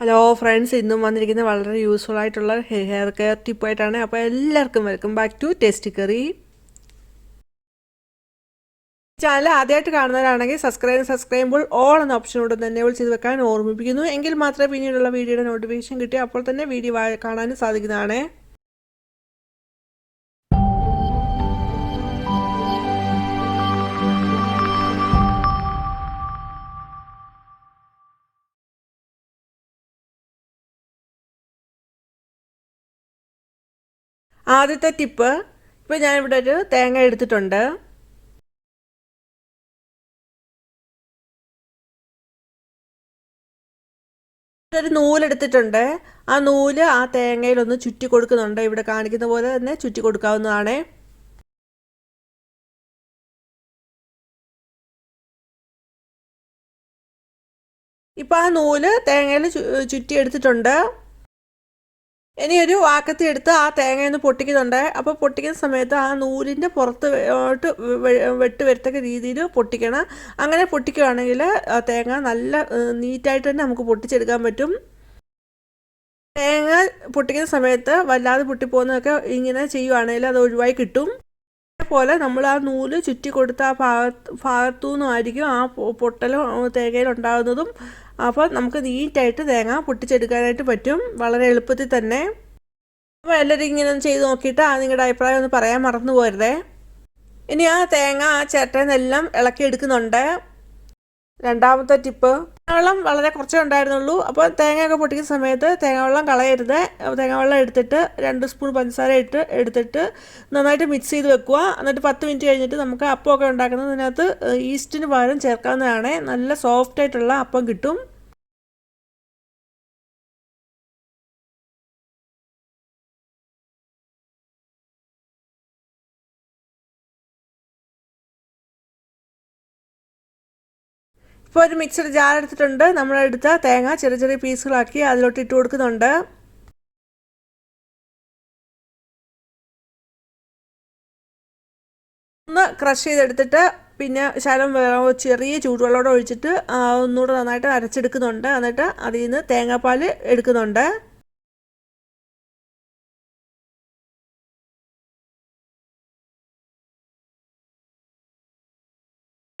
Hello friends ഇന്നും വന്നിരിക്കുന്ന വളരെ യൂസ്ഫുൾ ആയിട്ടുള്ള ഹെയർ കെയർ ടിപ്പായിട്ടാണ് അപ്പോൾ എല്ലാവർക്കും welcome back to tasty curry channel ആദ്യമായിട്ട് കാണുന്നവരാണെങ്കിൽ സബ്സ്ക്രൈബ് സബ്സ്ക്രൈബ് ചെയ്യുമ്പോൾ ഓൾ എന്ന ഓപ്ഷനോട് തന്നെ ചെയ്ത് വെക്കാൻ ഓർമ്മിപ്പിക്കുന്നു. എങ്കിൽ മാത്രമേ പിന്നീടുള്ള വീഡിയോയുടെ നോട്ടിഫിക്കേഷൻ കിട്ടി. അപ്പോൾ തന്നെ വീഡിയോ കാണാനും സാധിക്കുന്നതാണ്. ആദ്യത്തെ ടിപ്പ് ഇപ്പോൾ ഞാനിവിടെ ഒരു തേങ്ങ എടുത്തിട്ടുണ്ട്. ഒരു നൂലെടുത്തിട്ടുണ്ട്. ആ നൂൽ ആ തേങ്ങയിലൊന്ന് ചുറ്റി കൊടുക്കുന്നുണ്ട്. ഇവിടെ കാണിക്കുന്ന പോലെ തന്നെ ചുറ്റി കൊടുക്കാവുന്നതാണ്. ഇപ്പം ആ നൂൽ തേങ്ങയിൽ ചുറ്റി എടുത്തിട്ടുണ്ട്. ഇനി ഒരു വാക്കത്തി എടുത്ത് ആ തേങ്ങയൊന്ന് പൊട്ടിക്കുന്നുണ്ട്. അപ്പോൾ പൊട്ടിക്കുന്ന സമയത്ത് ആ നൂലിന്റെ പുറത്ത് വെട്ട് വരത്തക്ക രീതിയിൽ പൊട്ടിക്കണം. അങ്ങനെ പൊട്ടിക്കുകയാണെങ്കിൽ തേങ്ങ നല്ല നീറ്റായിട്ട് തന്നെ നമുക്ക് പൊട്ടിച്ചെടുക്കാൻ പറ്റും. തേങ്ങ പൊട്ടിക്കുന്ന സമയത്ത് വല്ലാതെ പൊട്ടിപ്പോകുന്നതൊക്കെ ഇങ്ങനെ ചെയ്യുവാണെങ്കിൽ അത് ഒഴിവായി കിട്ടും. അതേപോലെ നമ്മൾ ആ നൂൽ ചുറ്റി കൊടുത്ത ആ ഭാഗത്ത് ഭാഗത്തു നിന്നായിരിക്കും ആ പൊട്ടലും തേങ്ങയിൽ ഉണ്ടാകുന്നതും അപ്പോൾ നമുക്ക് നീറ്റായിട്ട് തേങ്ങ പൊട്ടിച്ചെടുക്കാനായിട്ട് പറ്റും. വളരെ എളുപ്പത്തിൽ തന്നെ. അപ്പോൾ എല്ലാവരും ഇങ്ങനെ ചെയ്ത് നോക്കിയിട്ട് ആ നിങ്ങളുടെ അഭിപ്രായം ഒന്ന് പറയാൻ മറന്നു പോരുതേ. ഇനി ആ തേങ്ങ ആ ചേട്ടനെല്ലാം ഇളക്കി എടുക്കുന്നുണ്ട് രണ്ടാമത്തെ ടിപ്പ്. വെള്ളം വളരെ കുറച്ചേ ഉണ്ടായിരുന്നുള്ളൂ. അപ്പോൾ തേങ്ങയൊക്കെ പൊട്ടിക്കുന്ന സമയത്ത് തേങ്ങ തേങ്ങാവെള്ളം കളയരുത്. തേങ്ങാവെള്ളം എടുത്തിട്ട് രണ്ട് സ്പൂൺ പഞ്ചസാര ഇട്ട് എടുത്തിട്ട് നന്നായിട്ട് മിക്സ് ചെയ്ത് വെക്കുക. എന്നിട്ട് പത്ത് മിനിറ്റ് കഴിഞ്ഞിട്ട് നമുക്ക് അപ്പമൊക്കെ ഉണ്ടാക്കുന്നതിനകത്ത് ഈസ്റ്റിന് പകരം ചേർക്കാവുന്നതാണ്. നല്ല സോഫ്റ്റ് ആയിട്ടുള്ള അപ്പം കിട്ടും. ഇപ്പോൾ ഒരു മിക്സർ ജാർ എടുത്തിട്ടുണ്ട്. നമ്മളെടുത്ത തേങ്ങ ചെറിയ ചെറിയ പീസുകളാക്കി അതിലോട്ട് ഇട്ട് കൊടുക്കുന്നുണ്ട്. ഒന്ന് ക്രഷ് ചെയ്തെടുത്തിട്ട് പിന്നെ ശകലം ചെറിയ ചൂടുവെള്ളമോടെ ഒഴിച്ചിട്ട് ഒന്നുകൂടെ നന്നായിട്ട് അരച്ചെടുക്കുന്നുണ്ട്. എന്നിട്ട് അതിൽ നിന്ന് തേങ്ങാപ്പാൽ എടുക്കുന്നുണ്ട്.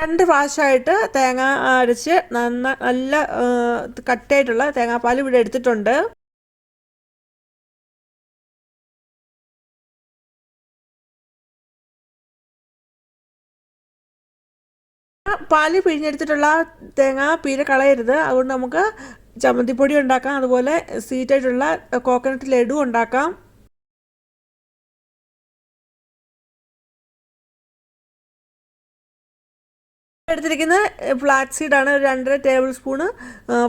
രണ്ട് പ്രാവശ്യമായിട്ട് തേങ്ങ അരച്ച് നന്ന നല്ല കട്ടയായിട്ടുള്ള തേങ്ങാപ്പാൽ ഇവിടെ എടുത്തിട്ടുണ്ട്. പാൽ പിഴിഞ്ഞെടുത്തിട്ടുള്ള തേങ്ങ പീര കളയരുത്. അതുകൊണ്ട് നമുക്ക് ചമ്മന്തിപ്പൊടി ഉണ്ടാക്കാം. അതുപോലെ സ്വീറ്റായിട്ടുള്ള കോക്കനട്ട് ലഡു ഉണ്ടാക്കാം. എടുത്തിരിക്കുന്ന ഫ്ലാറ്റ് സീഡാണ് ഒരു രണ്ടര ടേബിൾ സ്പൂണ്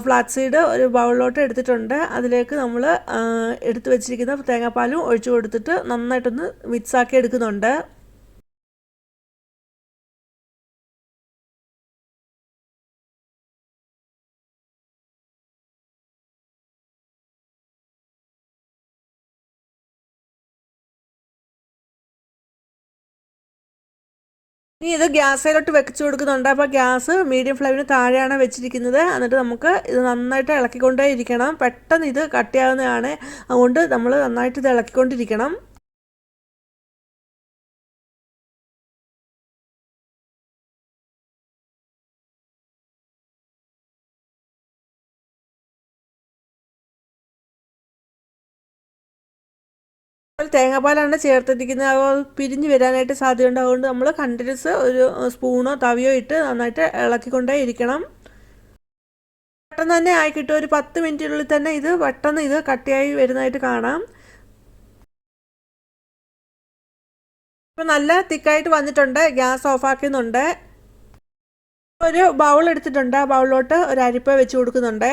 ഫ്ലാറ്റ് സീഡ് ഒരു ബൗളിലോട്ട് എടുത്തിട്ടുണ്ട്. അതിലേക്ക് നമ്മൾ എടുത്തു വെച്ചിരിക്കുന്ന തേങ്ങാപ്പാലും ഒഴിച്ചു കൊടുത്തിട്ട് നന്നായിട്ടൊന്ന് മിക്സാക്കി എടുക്കുന്നുണ്ട്. ഇനി ഇത് ഗ്യാസിലോട്ട് വെച്ച് കൊടുക്കുന്നുണ്ട്. അപ്പോൾ ഗ്യാസ് മീഡിയം ഫ്ലെയിമിന് താഴെയാണ് വെച്ചിരിക്കുന്നത്. എന്നിട്ട് നമുക്ക് ഇത് നന്നായിട്ട് ഇളക്കിക്കൊണ്ടേ ഇരിക്കണം പെട്ടെന്ന് ഇത് കട്ടിയാവുന്നതാണ്. അതുകൊണ്ട് നമ്മൾ നന്നായിട്ട് ഇത് ഇളക്കിക്കൊണ്ടിരിക്കണം. തേങ്ങാപ്പാലാണ് ചേർത്തിരിക്കുന്നത്. അത് പിരിഞ്ഞ് വരാനായിട്ട് സാധ്യതയുണ്ട്. അതുകൊണ്ട് നമ്മൾ കണ്ടിന്യൂസ് ഒരു സ്പൂണോ തവിയോ ഇട്ട് നന്നായിട്ട് ഇളക്കിക്കൊണ്ടേ ഇരിക്കണം. പെട്ടെന്ന് തന്നെ ആയി കിട്ടും. ഒരു പത്ത് മിനിറ്റിനുള്ളിൽ തന്നെ ഇത് പെട്ടെന്ന് ഇത് കട്ടിയായി വരുന്നതായിട്ട് കാണാം. ഇപ്പം നല്ല തിക്കായിട്ട് വന്നിട്ടുണ്ട്. ഗ്യാസ് ഓഫാക്കുന്നുണ്ട് ഒരു ബൗൾ എടുത്തിട്ടുണ്ട്. ആ ബൗളിലോട്ട് ഒരു അരിപ്പ വെച്ച് കൊടുക്കുന്നുണ്ട്.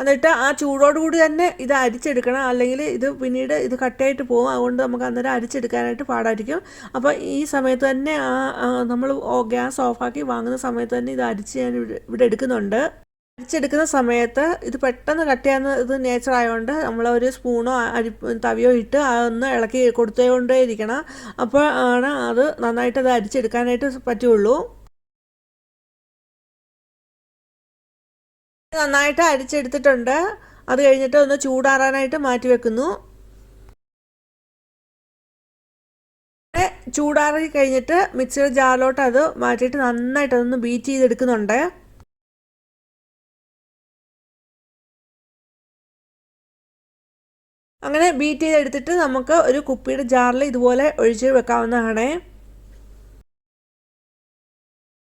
എന്നിട്ട് ആ ചൂടോടുകൂടി തന്നെ ഇത് അരിച്ചെടുക്കണം. അല്ലെങ്കിൽ ഇത് പിന്നീട് ഇത് കട്ടയായിട്ട് പോകും. അതുകൊണ്ട് നമുക്ക് അന്നേരം അരിച്ചെടുക്കാനായിട്ട് പാടായിരിക്കും. അപ്പോൾ ഈ സമയത്ത് തന്നെ ആ നമ്മൾ ഗ്യാസ് ഓഫാക്കി വാങ്ങുന്ന സമയത്ത് തന്നെ ഇത് അരിച്ച് ഞാൻ ഇവിടെ എടുക്കുന്നുണ്ട്. അരിച്ചെടുക്കുന്ന സമയത്ത് ഇത് പെട്ടെന്ന് കട്ട് ചെയ്യാവുന്ന ഇത് നേച്ചർ ആയതുകൊണ്ട് നമ്മൾ ഒരു സ്പൂണോ അരി തവിയോ ഇട്ട് അതൊന്ന് ഇളക്കി കൊടുത്തുകൊണ്ടേ ഇരിക്കണം അപ്പോൾ ആണ് അത് നന്നായിട്ട് അത് അരിച്ചെടുക്കാനായിട്ട് പറ്റുള്ളൂ. നന്നായിട്ട് അരിച്ചെടുത്തിട്ടുണ്ട്. അത് കഴിഞ്ഞിട്ട് ഒന്ന് ചൂടാറാനായിട്ട് മാറ്റി വെക്കുന്നു. ചൂടാറി കഴിഞ്ഞിട്ട് മിക്സിയുടെ ജാറിലോട്ട് അത് മാറ്റിയിട്ട് നന്നായിട്ട് അതൊന്ന് ബീറ്റ് ചെയ്തെടുക്കുന്നുണ്ട്. അങ്ങനെ ബീറ്റ് ചെയ്തെടുത്തിട്ട് നമുക്ക് ഒരു കുപ്പിയുടെ ജാറിൽ ഇതുപോലെ ഒഴിച്ച് വെക്കാവുന്നതാണ്.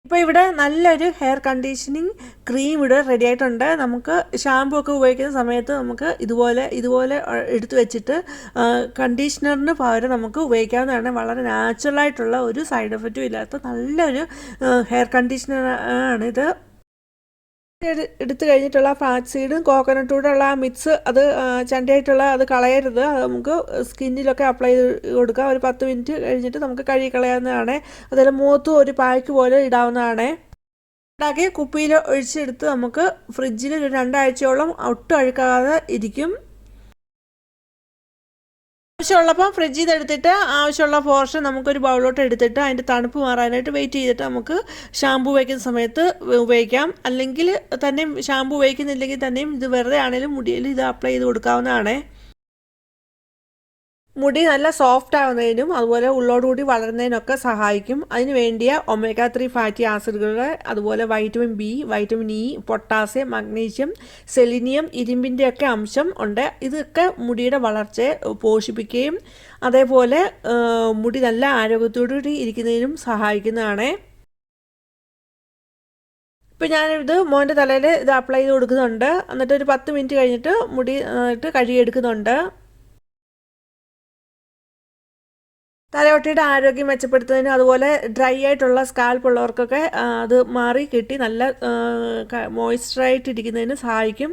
ഇപ്പോൾ ഇവിടെ നല്ലൊരു ഹെയർ കണ്ടീഷനിങ് ക്രീം ഇവിടെ റെഡി ആയിട്ടുണ്ട്. നമുക്ക് ഷാമ്പു ഒക്കെ ഉപയോഗിക്കുന്ന സമയത്ത് നമുക്ക് ഇതുപോലെ ഇതുപോലെ എടുത്തു വെച്ചിട്ട് കണ്ടീഷണറിന് പകരം നമുക്ക് ഉപയോഗിക്കാവുന്നതാണ്. വളരെ നാച്ചുറലായിട്ടുള്ള ഒരു സൈഡ് എഫക്റ്റും ഇല്ലാത്ത നല്ലൊരു ഹെയർ കണ്ടീഷണർ ആണ് ഇത്. എടുത്തു കഴിഞ്ഞിട്ടുള്ള ഫ്ലാക്സ് സീഡും കോക്കനട്ടൂടെ ആ മിക്സ് അത് ചണ്ടിയായിട്ടുള്ള അത് കളയരുത്. അത് നമുക്ക് സ്കിന്നിലൊക്കെ അപ്ലൈ ചെയ്ത് കൊടുക്കുക ഒരു പത്ത് മിനിറ്റ് കഴിഞ്ഞിട്ട് നമുക്ക് കഴുകി കളയാവുന്നതാണ്. അതിൽ മൂത്തും ഒരു പായ്ക്ക് പോലെ ഇടാവുന്നതാണ്. ഉണ്ടാക്കി കുപ്പിയിൽ ഒഴിച്ചെടുത്ത് നമുക്ക് ഫ്രിഡ്ജിൽ ഒരു രണ്ടാഴ്ചയോളം ഒട്ടും അഴുക്കാതെ ഇരിക്കും. ആവശ്യമുള്ളപ്പം ഫ്രിഡ്ജിൽ നിന്ന് എടുത്തിട്ട് ആവശ്യമുള്ള പോർഷൻ നമുക്കൊരു ബൗളിലോട്ട് എടുത്തിട്ട് അതിന്റെ തണുപ്പ് മാറാനായിട്ട് വെയിറ്റ് ചെയ്തിട്ട് നമുക്ക് ഷാമ്പു വയ്ക്കുന്ന സമയത്ത് ഉപയോഗിക്കാം. അല്ലെങ്കിൽ തന്നെയും ഷാമ്പു ഉപയോഗിക്കുന്നില്ലെങ്കിൽ തന്നെയും ഇത് വെറുതെ ആണെങ്കിലും മുടിയിൽ ഇത് അപ്ലൈ ചെയ്ത് കൊടുക്കാവുന്നതാണ്. മുടി നല്ല സോഫ്റ്റ് ആവുന്നതിനും അതുപോലെ ഉള്ളോടുകൂടി വളരുന്നതിനൊക്കെ സഹായിക്കും. അതിന് വേണ്ടിയ ഒമേഗ ത്രീ ഫാറ്റി ആസിഡുകൾ അതുപോലെ vitamin B vitamin E potassium magnesium selenium ഇരുമ്പിന്റെയൊക്കെ അംശം ഉണ്ട്. ഇതൊക്കെ മുടിയുടെ വളർച്ചയെ പോഷിപ്പിക്കുകയും അതേപോലെ മുടി നല്ല ആരോഗ്യത്തോടുകൂടി ഇരിക്കുന്നതിനും സഹായിക്കുന്നതാണ്. ഇപ്പം ഞാനിത് മോന്റെ തലയിൽ ഇത് അപ്ലൈ ചെയ്ത് കൊടുക്കുന്നുണ്ട്. എന്നിട്ട് ഒരു പത്ത് മിനിറ്റ് കഴിഞ്ഞിട്ട് മുടി കഴുകിയെടുക്കുന്നുണ്ട്. തലയോട്ടിയുടെ ആരോഗ്യം മെച്ചപ്പെടുത്തുന്നതിനും അതുപോലെ ഡ്രൈ ആയിട്ടുള്ള സ്കാൽപ്പ് ഉള്ളവർക്കൊക്കെ അത് മാറി കിട്ടി നല്ല മോയ്സ്ചറായിട്ട് ഇരിക്കുന്നതിന് സഹായിക്കും.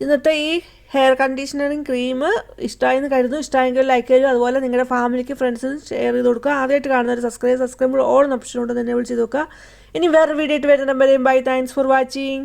ഇന്നത്തെ ഈ ഹെയർ കണ്ടീഷണറിങ് ക്രീം ഇഷ്ടമായെന്ന് കരുതുന്നു. ഇഷ്ടമായെങ്കിൽ ലൈക്ക് ചെയ്യുക അതുപോലെ നിങ്ങളുടെ ഫാമിലിക്ക് ഫ്രണ്ട്സിനും ഷെയർ ചെയ്ത് കൊടുക്കുക. ആദ്യമായിട്ട് കാണുന്ന സബ്സ്ക്രൈബ് സബ്സ്ക്രൈബ് ഓൾ ഓപ്ഷൻ ഉണ്ട് തന്നെ വിളിച്ച് നോക്കുക. ഇനി വേറെ വീഡിയോ ആയിട്ട് വരുന്ന നമ്പറേയും ബൈ. Thanks for watching.